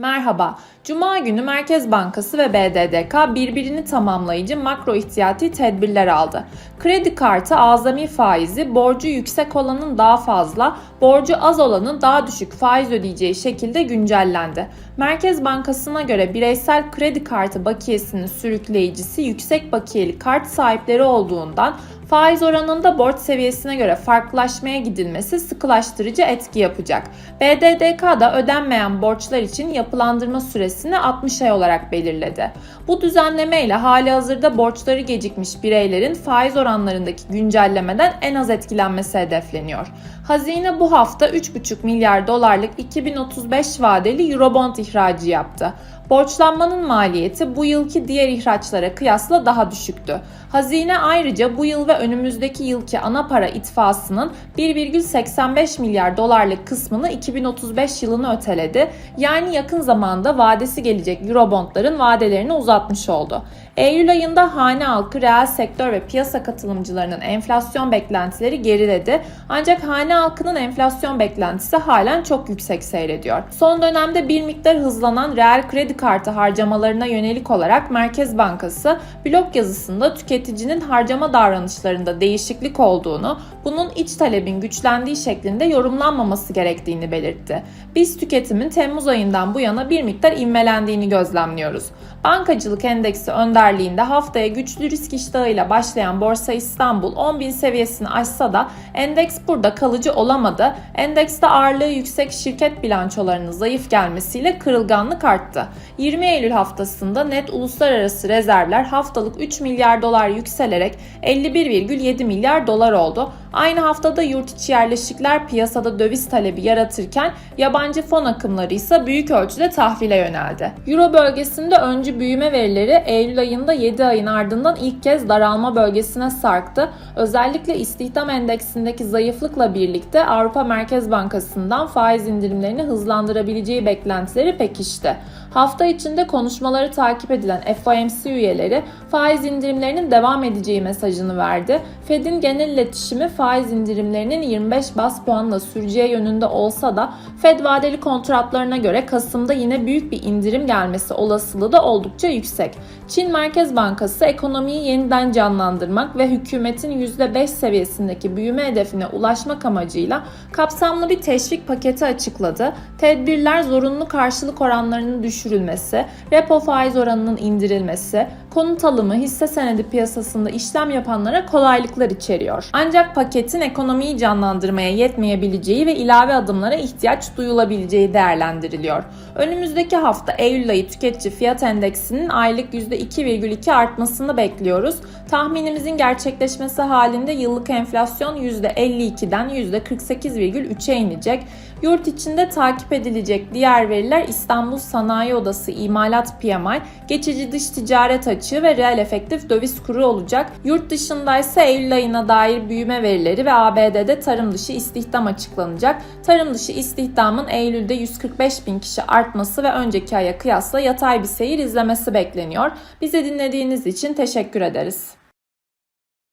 Merhaba. Cuma günü Merkez Bankası ve BDDK birbirini tamamlayıcı makro ihtiyati tedbirler aldı. Kredi kartı azami faizi borcu yüksek olanın daha fazla, borcu az olanın daha düşük faiz ödeyeceği şekilde güncellendi. Merkez Bankası'na göre bireysel kredi kartı bakiyesinin sürükleyicisi yüksek bakiyeli kart sahipleri olduğundan faiz oranında borç seviyesine göre farklılaşmaya gidilmesi sıkılaştırıcı etki yapacak. BDDK da ödenmeyen borçlar için yapılandırma süresini 60 ay olarak belirledi. Bu düzenleme ile hali hazırda borçları gecikmiş bireylerin faiz oranlarındaki güncellemeden en az etkilenmesi hedefleniyor. Hazine bu hafta 3,5 milyar dolarlık 2035 vadeli Eurobond ihracı yaptı. Borçlanmanın maliyeti bu yılki diğer ihraçlara kıyasla daha düşüktü. Hazine ayrıca bu yıl ve önümüzdeki yılki ana para itfasının 1,85 milyar dolarlık kısmını 2035 yılına öteledi. Yani yakın zamanda vadesi gelecek Eurobondların vadelerini uzatmış oldu. Eylül ayında hane halkı, reel sektör ve piyasa katılımcılarının enflasyon beklentileri geriledi. Ancak hane halkının enflasyon beklentisi halen çok yüksek seyrediyor. Son dönemde bir miktar hızlanan reel kredi kartı harcamalarına yönelik olarak Merkez Bankası blog yazısında tüketicinin harcama davranışlarında değişiklik olduğunu, bunun iç talebin güçlendiği şeklinde yorumlanmaması gerektiğini belirtti. Biz tüketimin Temmuz ayından bu yana bir miktar ivmelendiğini gözlemliyoruz. Bankacılık endeksi önderliğinde haftaya güçlü risk iştahıyla başlayan Borsa İstanbul 10.000 seviyesini aşsa da endeks burada kalıcı olamadı. Endekste ağırlığı yüksek şirket bilançolarının zayıf gelmesiyle kırılganlık arttı. 20 Eylül haftasında net uluslararası rezervler haftalık 3 milyar dolar yükselerek 51,7 milyar dolar oldu. Aynı haftada yurt içi yerleşikler piyasada döviz talebi yaratırken yabancı fon akımları ise büyük ölçüde tahvile yöneldi. Euro bölgesinde öncü büyüme verileri Eylül ayında 7 ayın ardından ilk kez daralma bölgesine sarktı. Özellikle istihdam endeksindeki zayıflıkla birlikte Avrupa Merkez Bankası'ndan faiz indirimlerini hızlandırabileceği beklentileri pekişti. Hafta içinde konuşmaları takip edilen FOMC üyeleri faiz indirimlerinin devam edeceği mesajını verdi. Fed'in genel iletişimi faiz indirimlerinin 25 bas puanla süreceği yönünde olsa da Fed vadeli kontratlarına göre Kasım'da yine büyük bir indirim gelmesi olasılığı da oldukça yüksek. Çin Merkez Bankası ekonomiyi yeniden canlandırmak ve hükümetin %5 seviyesindeki büyüme hedefine ulaşmak amacıyla kapsamlı bir teşvik paketi açıkladı. Tedbirler zorunlu karşılık oranlarının düşürülmesi, repo faiz oranının indirilmesi, konut alımı, hisse senedi piyasasında işlem yapanlara kolaylıklar içeriyor. Ancak paketin ekonomiyi canlandırmaya yetmeyebileceği ve ilave adımlara ihtiyaç duyulabileceği değerlendiriliyor. Önümüzdeki hafta Eylül ayı tüketici fiyat endeksinin aylık %2,2 artmasını bekliyoruz. Tahminimizin gerçekleşmesi halinde yıllık enflasyon %52'den %48,3'e inecek. Yurt içinde takip edilecek diğer veriler İstanbul Sanayi Odası İmalat PMI, geçici dış ticaret açığı ve reel efektif döviz kuru olacak. Yurt dışında ise Eylül ayına dair büyüme verileri ve ABD'de tarım dışı istihdam açıklanacak. Tarım dışı istihdamın Eylül'de 145 bin kişi artması ve önceki aya kıyasla yatay bir seyir izlemesi bekleniyor. Bizi dinlediğiniz için teşekkür ederiz.